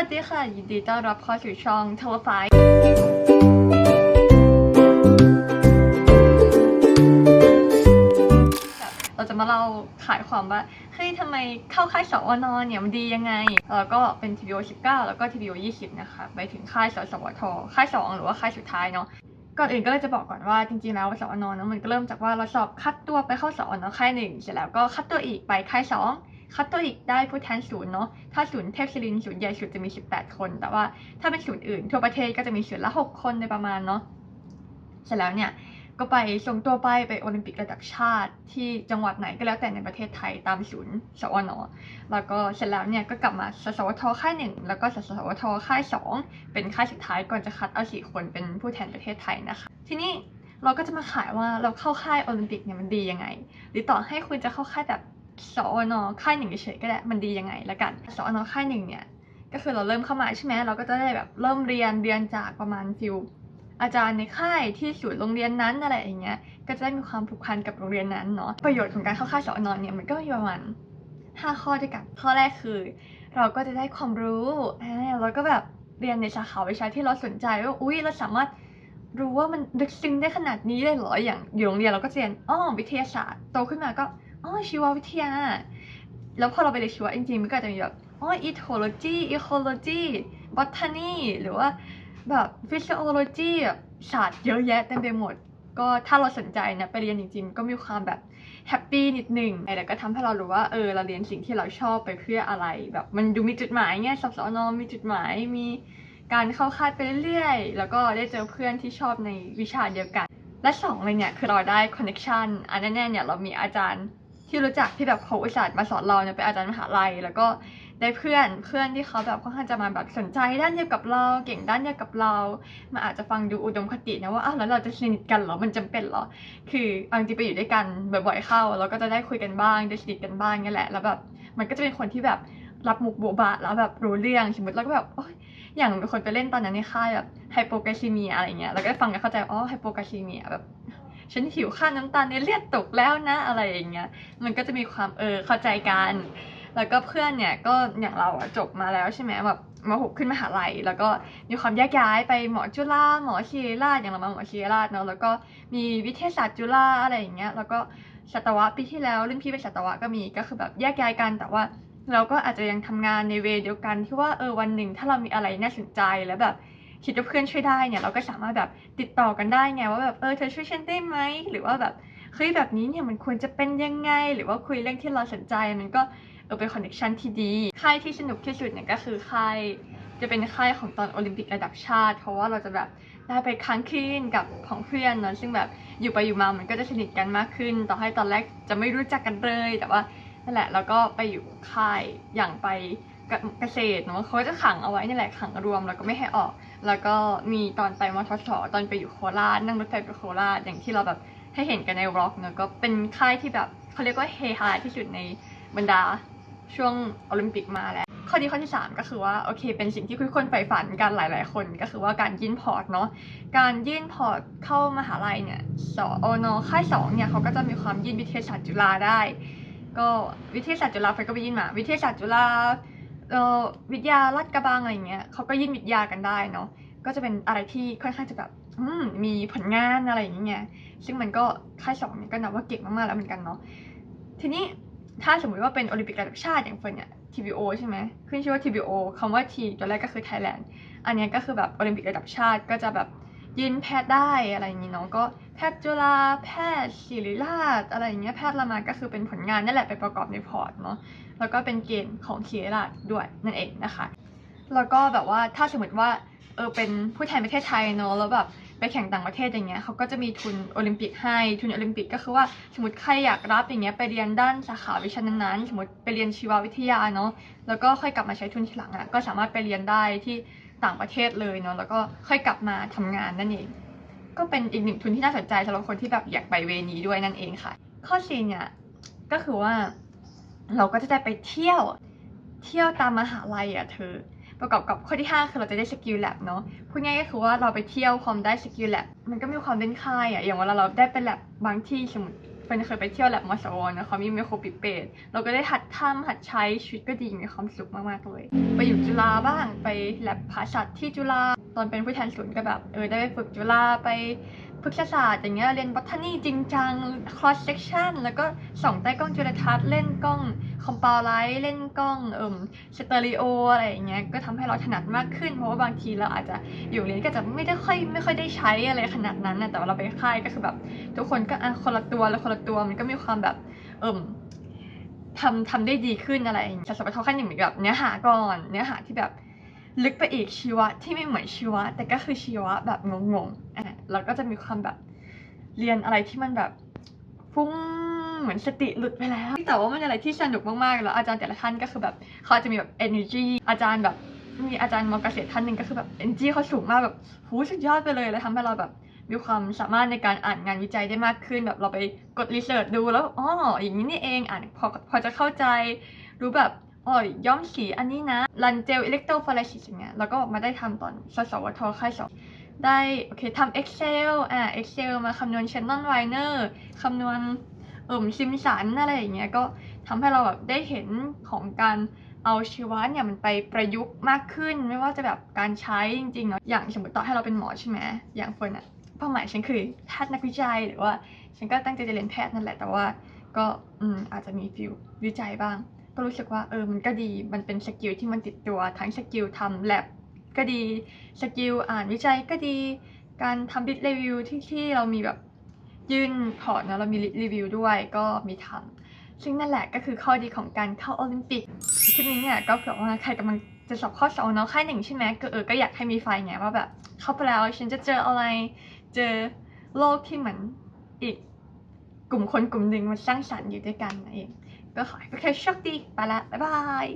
วัสดีค่ะ ยินดีต้อนรับเข้าสู่ช่อง t e l e f y เราจะมาเล่าขายความว่า เฮ้ยทำไมเข้าค่ายสวนเนี่ยมันดียังไง แล้วก็เป็น TBO 19 แล้วก็ TBO 20 นะคะ ไปถึงค่ายสสวท ค่าย2หรือว่าค่ายสุดท้ายเนาะก่อนอื่นก็เลยจะบอกก่อนว่าจริงๆแล้วสอนเนอะมันก็เริ่มจากว่าเราสอบคัดตัวไปเข้าสอนอค่ายหนึ่งเสร็จแล้วก็คัดตัวอีกไปค่ายสอง คัดตัวอีกได้ผู้แทนศูนย์เนาะถ้าศูนย์เทพศิรินศูนย์ใหญ่สุดจะมี 18 คน แต่ว่าถ้าเป็นศูนย์อื่น ทั่วประเทศก็จะมีศูนย์ละ 6 คนโดยประมาณเนาะเสร็จแล้วเนี่ยก็ไปส่งตัวไปไปโอลิมปิกระดับชาติที่จังหวัดไหนก็แล้วแต่ในประเทศไทยตามศูนย์สวนแล้วก็เสร็จแล้วเนี่ยก็กลับมาสสวทค่ายหนึ่งแล้วก็สสวทค่ายสองเป็นค่ายสุดท้ายก่อนจะคัดเอาสี่คนเป็นผู้แทนประเทศไทยนะคะ ทีนี้เราก็จะมาขายว่าเราเข้าค่ายโอลิมปิกเนี่ยมันดียังไง หรือต่อให้คุณจะเข้าค่ายแบบ สอนอค่ายหนึ่งเฉยก็ได้มันดียังไงละกันสอนอค่ายหนึ่งเนี่ยก็คือเราเริ่มเข้ามาใช่ไหมเราก็จะได้แบบเริ่มเรียนเรียนจากประมาณฟิวอาจารย์ในค่ายที่ศูนย์โรงเรียนนั้นอะไรอย่างเงี้ยก็จะได้มีความผูกพันกับโรงเรียนนั้นเนาะประโยชน์ของการเข้าค่ายสอนอเนี่ยมันก็มีประมาณห้าข้อด้วยกันข้อแรกคือ เราก็จะได้ความรู้อ่าเราก็แบบเรียนในสาขาวิชาที่เราสนใจว่าอุ้ยเราสามารถรู้ว่ามันลึกซึ้งได้ขนาดนี้เลยเหรออย่างอยู่โรงเรียนเราก็เรียนอ้อวิทยาศาสตร์โตขึ้นมาก็ อ้อชีววิทยา แล้วพอเราไปเรียนชีวะจริงๆมันก็จะมีแบบอ้อ ethology ecology botany หรือว่าแบบ physiology แบบศาสตร์เยอะแยะเต็มไปหมด ก็ถ้าเราสนใจเนี่ยไปเรียนจริงๆ ก็มีความแบบแฮปปี้นิดหนึ่งแต่ก็ทำให้เรารู้ว่าเออเราเรียนสิ่งที่เราชอบไปเพื่ออะไรแบบมันดูมีจุดหมายเงี้ยสอบสอนมีจุดหมายมีการเข้าค่ายไปเรื่อยๆ แล้วก็ได้เจอเพื่อนที่ชอบในวิชาเดียวกัน และสองเลยเนี่ยคือเราได้คอนเน c t ชันอันแน่ๆเนี่ยเรามีอาจารย์ ที่รู้จักที่แบบเขาอุตส่าห์มาสอนเราเนี่ยเป็นอาจารย์มหาลัย แล้วก็ได้เพื่อนเพื่อนที่เขาแบบค่อนข้างจะมาแบบสนใจด้านเดียวกับเรา เก่งด้านเดียวกับเรามันอาจจะฟังดูอุดมคตินะว่าอ้าวแล้วเราจะสนิทกันเหรอมันจำเป็นเหรอ คือเอาจริงไปอยู่ด้วยกันบ่อยๆเข้าเราก็จะได้คุยกันบ้างได้สนิทกันบ้างนี่แหละแล้วแบบมันก็จะเป็นคนที่แบบรับมุกโบบะแล้วแบบรู้เรื่องสมมติเราก็แบบอยอย่างคนไปเล่นตอนนั้นในค่ายแบบไฮโปแกซีเมียอะไรเงี้ยเราก็ได้ฟังกันเข้าใจอ๋อไฮโปแกซีเมียแบบ ฉันหิวข้าวน้ำตาลในเลือดตกแล้วนะอะไรอย่างเงี้ยมันก็จะมีความเออเข้าใจกัน แล้วก็เพื่อนเนี่ยก็อย่างเราอะจบมาแล้วใช่ไหมแบบมาหกขึ้นมหาลัยแล้วก็มีความแยกย้ายไปหมอจุฬาหมอศิริราชอย่างเรามาหมอศิริราชเนาะแล้วก็มีวิทยาศาสตร์จุฬาอะไรอย่างเงี้ยแล้วก็สัตวะปีที่แล้วรุ่นพี่เป็นสัตวะก็มีก็คือแบบแยกย้ายกันแต่ว่าเราก็อาจจะยังทำงานในเวเดียวกันที่ว่าเออวันหนึ่งถ้าเรามีอะไรน่าสนใจแล้วแบบ คิดว่าเพื่อนช่วยได้เนี่ยเราก็สามารถแบบติดต่อกันได้ไงว่าแบบเออเธอช่วยฉันได้ไหมหรือว่าแบบเฮ้ยแบบนี้เนี่ยมันควรจะเป็นยังไง หรือว่าคุยเรื่องที่เราสนใจมันก็เออเป็นคอนเนคชันที่ดีค่ายที่สนุกที่สุดเนี่ยก็คือค่ายจะเป็นค่ายของตอนโอลิมปิกระดับชาติ เพราะว่าเราจะแบบได้ไปค้างคืนกับของเพื่อนเนาะซึ่งแบบอยู่ไปอยู่มามันก็จะสนิทกันมากขึ้น ต่อให้ตอนแรกจะไม่รู้จักกันเลย แต่ว่านั่นแหละแล้วก็ไปอยู่ค่ายอย่างไปเกษตรเนาะเขาจะขังเอาไว้นี่แหละขังรวมแล้วก็ไม่ให้ออกแล้วก็มีตอนไปมทชตอนไปอยู่โคราชนั่งรถไฟไปโคราชอย่างที่เราแบบให้เห็นกันในวล็อกเนาะก็เป็นค่ายที่แบบเขาเรียกว่าเฮฮาที่สุดในบรรดาช่วงโอลิมปิกมาแล้ว ข้อดีข้อที่ 3 ก็คือว่าโอเค เป็นสิ่งที่ทุกคนใฝ่ฝันกันหลาย ๆ คนก็คือว่าการยื่นพอร์ตเนาะการยื่นพอร์ตเข้ามหาลัยเนี่ยสอนอค่ายสองเนี่ยเขาก็จะมีความยื่นวิทยาศาสตร์จุฬาได้ ก็วิทยาศาสตร์จุฬาเฟก็ไปยื่นมา วิทยาศาสตร์จุฬา วิทยาลาดกระบังอะไรเงี้ยเขาก็ยื่นวิทยากันได้เนาะก็จะเป็นอะไรที่ค่อนข้างจะแบบมมีผลงานอะไรอย่างเงี้ยซึ่งมันก็ค่ายสองนี่ก็นับว่าเก่งมากๆแล้วเหมือนกันเนาะทีนี้ถ้าสมมติว่าเป็นโอลิมปิกระดับชาติอย่างเฟิร์นเนี่ย TBO ใช่ไหมขึ้นชื่อว่า TBO คำว่า T ตัวแรกก็คือ Thailand อันเนี้ยก็คือแบบโอลิมปิกระดับชาติก็จะแบบยินแพทย์ได้อะไรอย่างงี้เนาะก็ แพทย์จุฬาแพทย์ศิริราช อะไรอย่างเงี้ยแพทย์รามาก็คือเป็นผลงานนั่นแหละไปประกอบในพอร์ตเนาะแล้วก็เป็นเกณฑ์ของศิริราชด้วยนั่นเองนะคะ แล้วก็แบบว่าถ้าสมมติว่าเออเป็นผู้แทนประเทศไทยเนาะแล้วแบบไปแข่งต่างประเทศอย่างเงี้ยเขาก็จะมีทุนโอลิมปิกให้ทุนโอลิมปิกก็คือว่าสมมติใครอยากรับอย่างเงี้ยไปเรียนด้านสาขาวิชานั้นๆสมมติไปเรียนชีววิทยาเนาะแล้วก็ค่อยกลับมาใช้ทุนทีหลังอะ่ะก็สามารถไปเรียนได้ที่ต่างประเทศเลยเนาะแล้วก็ค่อยกลับมาทำงานนั่นเอง ก็เป็นอีกหนึ่งทุนที่น่าสนใจสำหรับคนที่แบบอยากไปเวนี้ด้วยนั่นเองค่ะ ข้อสี่เนี่ยก็คือว่าเราก็จะได้ไปเที่ยวเที่ยวตามมหาลัยอะเธอ ประกอบกับข้อที่ 5 คือเราจะได้สกิลแลบเนาะพูดง่ายก็คือว่าเราไปเที่ยวความได้สกิลแลบมันก็มีความเล่นค่ายอะอย่างเวลาเราได้ไปแลบบางที่สมมติ เฟิร์นเคยไปเที่ยวแลบมอสวนะเขามีไมโครปิเปตเราก็ได้หัดทำหัดใช้ชีวิตก็ดีมีความสุขมากๆเลย ไปอยู่จุฬาบ้างไปแลบภาษาที่จุฬาตอนเป็นผู้แทนศูนย์ก็แบบเออได้ไปฝึกจุฬาไป พฤกษศาสตร์อย่างเงี้ยเรียนบอทนีจริงจัง cross section แล้วก็ส่องใต้กล้องจุลทรรศน์เล่นกล้องคอมเปลไลท์เล่นกล้องเอ่มสเตอริโออะไรอย่างเงี้ยก็ทำให้เราถนัดมากขึ้น เพราะว่าบางทีเราอาจจะอยู่เรียนก็จะไม่ได้ค่อยไม่ค่อยได้ใช้อะไรขนาดนั้นนะแต่ว่าเราไปค่ายก็คือแบบ ทุกคนก็อะคนละตัวแล้วคนละตัวมันก็มีความแบบเอ่มทำทำได้ดีขึ้นอะไรอย่างเงี้ยสปทขั้นหนึ่งเหมือนกับเนื้อหาก่อนเนื้อหาที่แบบลึกไปอีกชีวะที่ไม่เหมือนชีวะ แต่ก็คือชีวะแบบงงๆ เราก็จะมีความแบบเรียนอะไรที่มันแบบฟุ้งเหมือนสติหลุดไปแล้ว แต่ว่ามันอะไรที่สนุกมากๆ แล้วอาจารย์แต่ละท่านก็คือแบบเขาจะมีแบบ energy อาจารย์แบบมีอาจารย์มอเกษตรท่านหนึ่งก็คือแบบ energy เขาสูงมากแบบหูสุดยอดไปเลยแล้วทำให้เราแบบมีความสามารถในการอ่านงานวิจัยได้มากขึ้น แบบเราไปกดรีเสิร์ชดูแล้วอ๋ออย่างนี้นี่เองอ่านพอพอจะเข้าใจรู้แบบอ๋อย้อมสีอันนี้นะรันเจลอิเล็กโทรฟอเรซิสอย่างเงี้ยแล้วก็มาได้ทำตอนสสวทค่ายสอง ได้โอเคทำ Excel อ่า Excel มาคำนวณ Channel Liner คำนวณเอิ่มซิมสันอะไรอย่างเงี้ยก็ทำให้เราแบบได้เห็นของการเอาชีวะเนี่ยมันไปประยุกต์มากขึ้น ไม่ว่าจะแบบการใช้จริงๆเนาะอย่างสมมติต่อให้เราเป็นหมอใช่ไหมอย่างเฟิร์นอะเป้าหมายฉันคือแพทย์นักวิจัยหรือว่าฉันก็ตั้งใจจะเรียนแพทย์นั่นแหละแต่ว่าก็อืมอาจจะมีฟิลวิจัยบ้าง ก็รู้สึกว่าเออมันก็ดีมันเป็นสกิลที่มันติดตัวทั้งสกิลทำแลบ ก็ดี สกิลอ่านวิจัยก็ดี การทำบิทรีวิวที่ที่เรามีแบบยื่นพอร์ตเนอะเรามีรีวิวด้วยก็มีทำซึ่งนั่นแหละก็คือข้อดีของการเข้าโอลิมปิกคลิปนี้เนี่ยก็เผื่อว่าใครกำลังจะสอบข้อสอบเนาะค่ายหนึ่งใช่ไหมก็เออก็อยากให้มีไฟไงว่าแบบเข้าไปแล้วฉันจะเจออะไรเจอโลกที่เหมือนอีกกลุ่มคนกลุ่มหนึ่งมาสร้างสรรค์อยู่ด้วยกันนั่นเอง ก็ขอให้พวกเธอโชคดีไปละ บ๊ายบาย